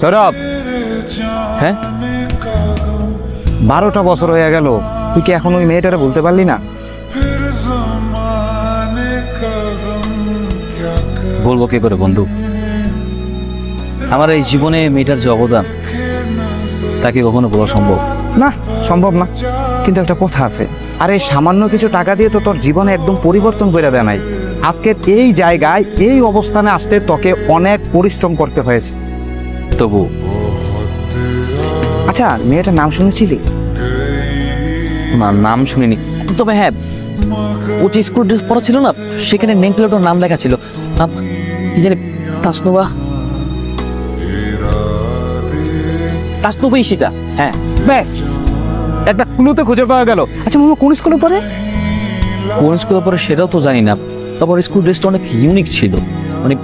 সৌরভ। হ্যাঁ? বারোটা বছর হয়ে গেল, তুই কি এখন ওই মেয়েটারে বলতে পারলি না? বলব কি করে বন্ধু? আমার এই জীবনে মেয়েটার যে অবদান তাকে কখনো বলা সম্ভব? না সম্ভব না। কিন্তু একটা কথা আছে। আর এই সামান্য কিছু টাকা দিয়ে তো তোর জীবনে একদম পরিবর্তন করে দেয় নাই। আজকে এই জায়গায়, এই অবস্থানে আসতে তোকে অনেক পরিশ্রম করতে হয়েছে। তবু। আচ্ছা মেয়েটার নাম শুনেছিলি? না, নাম শুনিনি। তবে হ্যাঁ ও যে স্কুল ড্রেস পরা ছিল না, সেখানে নেম নাম লেখা ছিল। নাম কি জানি, তাসনুবা? তাসনুবাই সেটা হ্যাঁ। ব্যাস, একটা ক্লুতে খুঁজে পাওয়া গেল। আচ্ছা মামা, কোন স্কুলে পড়ে? কোন স্কুলে পরে সেটাও তো জানি না। তারপর স্কুল ড্রেসটা অনেক ইউনিক ছিল। মানে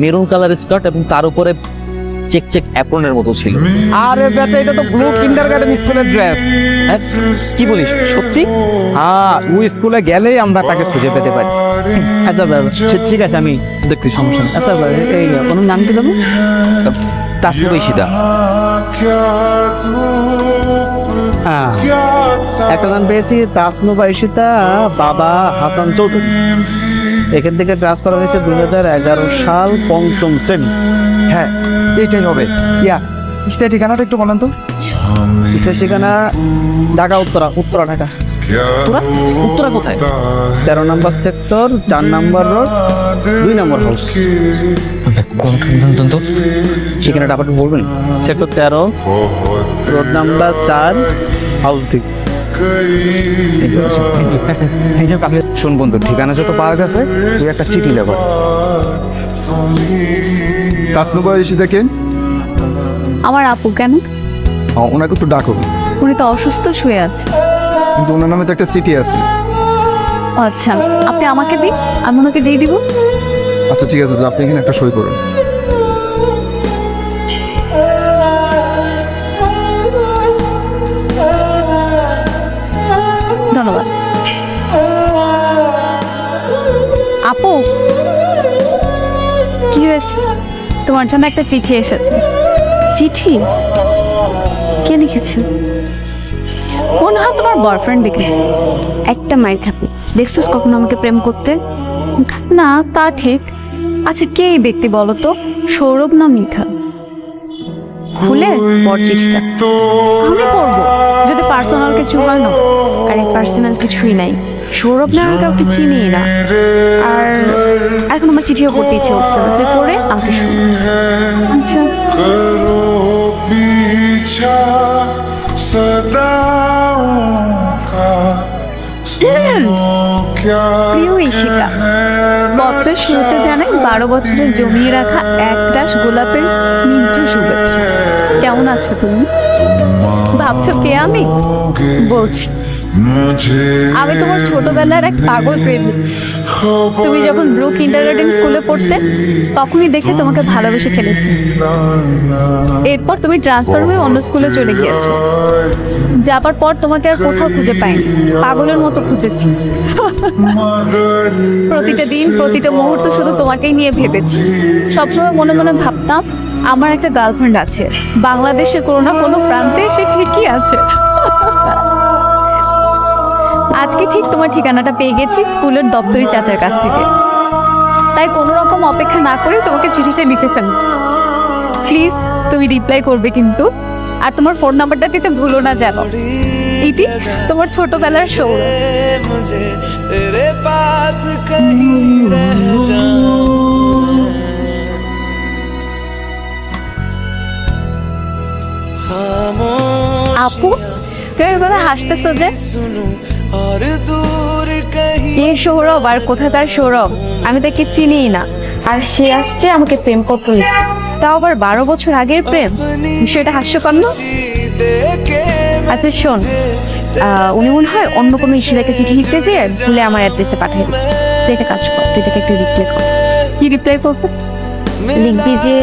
মেরুন কালার স্কার্ট এবং তার উপরে চেক চেক অ্যাপ্রনের মতো ছিল। আরে বেটা এটা তো ব্লু কিন্ডার গার্ডেন স্কুলের ড্রেস হ্যাঁ কি বলিস? সত্যি? হ্যাঁ ওই স্কুলে গেলেই আমরা তাকে খুঁজে পেতে পারি। আচ্ছা বাবা ঠিক- আছে আমি দেখছি সমস্যা। আচ্ছা বাবা এই ওনার নাম কি জানো? তাসনুবাই সেটা হ্যাঁ একটা নাম পেয়েছি তাসনু বাইশিতা বাবা হাসান চৌধুরী। এখান থেকে ট্রান্সফার হয়েছে দুই হাজার এগারো সাল পঞ্চম শ্রেণি। হ্যাঁ এইটাই হবে। ইয়া স্থায়ী ঠিকানাটা একটু বলেন তো। বিশেষ ঠিকানা ঢাকা উত্তরা উত্তরা ঢাকা। তোরা উত্তরা কোথায়? তেরো নম্বর সেক্টর চার নম্বর রোড দুই নম্বর হাউস তো ঠিকানাটা আবার বলবেন? সেক্টর তেরো রোড নাম্বার চার হাউস দুই শোন বন্ধু ঠিকানা যত পাওয়া গেছে তুই একটা চিঠি লেখো। তাসনুবা ইসিতা কে আমার আপু কেন? ওনাকে একটু ডাকো। উনি তো অসুস্থ শুয়ে আছে। কিন্তু ওনার নামে তো একটা চিঠি আছে। আচ্ছা আপনি আমাকে দিন আমি ওনাকে দিয়ে দিব। আচ্ছা ঠিক আছে আপনি এখানে একটা সই করুন। তোমার জন্য একটা চিঠি এসেছে। চিঠি? কে লিখেছে? মনে হয় তোমার বয়ফ্রেন্ড লিখেছে। একটা মায়ের খাবি দেখছিস কখনো আমাকে প্রেম করতে? না, তা ঠিক। আচ্ছা কে এই ব্যক্তি বলো তো? সৌরভ না মিঠা? খুলে পর চিঠিটা। আমি পড়ব। যদি পার্সোনাল কিছু হয় না, আরে পার্সোনাল কিছুই নাই। সৌরভ নারায়ণ কাউকে চিনি না। আর এখন আমার চিঠিও পড়তে ইচ্ছে হচ্ছে না। তুই পড়ে আমাকে শুন আচ্ছা। প্রিয় জানাই বারো বছরের জমিয়ে রাখা এক রাস গোলাপের স্নিগ্ধ শুভেচ্ছা। কেমন আছো তুমি? ভাবছ কে আমি? বলছি। আমি তোমার ছোটবেলার এক পাগল প্রেমিক তুমি যখন ব্রু কিন্ডারগার্টেন স্কুলে পড়তে, তখনই দেখে তোমাকে ভালোবেসে খেলেছি। এরপর তুমি ট্রান্সফার হয়ে অন্য স্কুলে চলে গিয়েছো। যাবার পর তোমাকে আর কোথাও খুঁজে পাইনি। পাগলের মতো খুঁজেছি। প্রতিটা দিন, প্রতিটা মুহূর্ত শুধু তোমাকেই নিয়ে ভেবেছি। সবসময় মনে মনে ভাবতাম, আমার একটা গার্লফ্রেন্ড আছে। বাংলাদেশের কোনো না কোনো প্রান্তে সে ঠিকই আছে। আজকে ঠিক তোমার ঠিকানাটা পেয়ে গেছি স্কুলের দপ্তরি চাচার কাছ থেকে। তাই কোনো রকম অপেক্ষা না করে তোমাকে চিঠিটা লিখে ফেল। প্লিজ, তুমি রিপ্লাই করবে কিন্তু। আর তোমার ফোন নাম্বারটা দিতে ভুলো না যেন। ইতি, তোমার ছোটবেলার সৌরভ আপু, তুমি কথা হাসতেছো যে? কে সৌরভ আর কোথাকার সৌরভ? আমি তাকে চিনিই না। আর সে আসছে আমাকে প্রেম পত্র লিখতে তাও আবার বারো বছর আগের প্রেম? বিষয়টা হাস্যকর না? আচ্ছা শোন উনি মনে হয় অন্য কোনো ইশিরাকে চিঠি লিখতে যেয়ে ভুলে আমার অ্যাড্রেসে পাঠিয়ে দিচ্ছে তুই একটা কাজ কর তুই তাকে একটু রিপ্লাই কর। কি রিপ্লাই করবে? লিখবি যে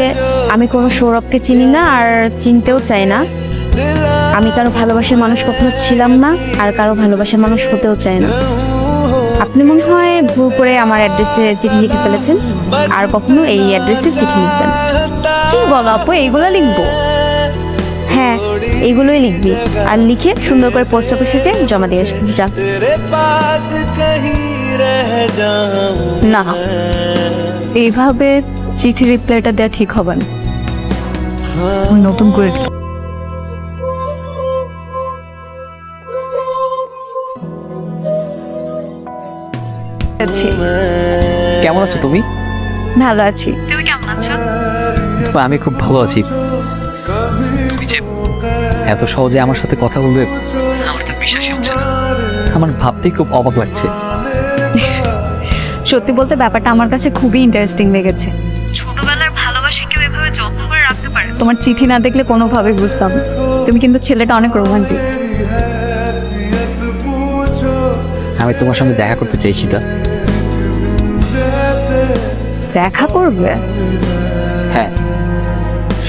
আমি কোনো সৌরভকে চিনি না আর চিনতেও চাই না। আমি কারও ভালোবাসার মানুষ কখনো ছিলাম না আর কারও ভালোবাসার মানুষ হতেও চায় না। আপনি মনে হয় ভুল করে আমার অ্যাড্রেসে চিঠি লিখে ফেলেছেন আর কখনো এই অ্যাড্রেসে চিঠি লিখবেন। কি বলো আপু? এইগুলো লিখব? হ্যাঁ এইগুলোই লিখবি। আর লিখে সুন্দর করে পোস্ট অফিসে যে জমা দিয়ে আসবি যা না। এইভাবে চিঠি রিপ্লাইটা দেওয়া ঠিক হবে না। নতুন করে আছি। কেমন আছো তুমি? ভালো আছি। তুমি কেমন আছো? আমি খুব ভালো আছি। তুমি যে এত সহজে আমার সাথে কথা বলবে আমার তো বিশ্বাসই হচ্ছে না। আমার ভাবতেই খুব অবাক লাগছে। সত্যি বলতে ব্যাপারটা আমার কাছে খুবই ইন্টারেস্টিং লেগেছে। ছোটবেলার ভালোবাসা কেউ এভাবে যত্ন করে রাখতে পারে? তোমার চিঠি না দেখলে কোনোভাবে বুঝতাম। তুমি কিন্তু ছেলেটা অনেক রোমান্টিক আমি তোমার সঙ্গে দেখা করতে চাই সেটা দেখা করবে? হ্যাঁ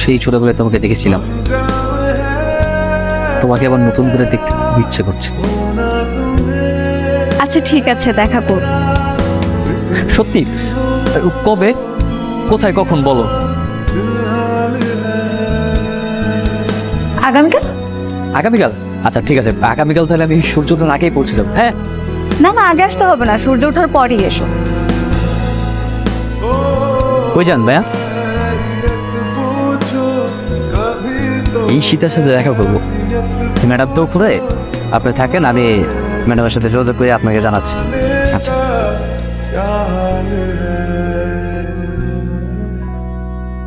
সেই ছোটবেলায় তোমাকে দেখেছিলাম। তোমাকে আবার নতুন করে দেখতে খুব ইচ্ছে করছে। আচ্ছা ঠিক আছে দেখা করব। সত্যি? কবে? কোথায় কখন বলো। আগামীকাল? আগামীকাল? আচ্ছা ঠিক আছে। আগামীকাল তাহলে আমি সূর্য ওঠার আগেই পৌঁছে যাব। হ্যাঁ। না না আগে আসতে হবে না সূর্য ওঠার পরই এসো। কই যান ভাইয়া? এই শীতের সাথে দেখা করব। ম্যাডাম তো উপরে, আপনি থাকেন, আমি ম্যাডামের সাথে যোগাযোগ করে আপনাকে জানাচ্ছি। আচ্ছা।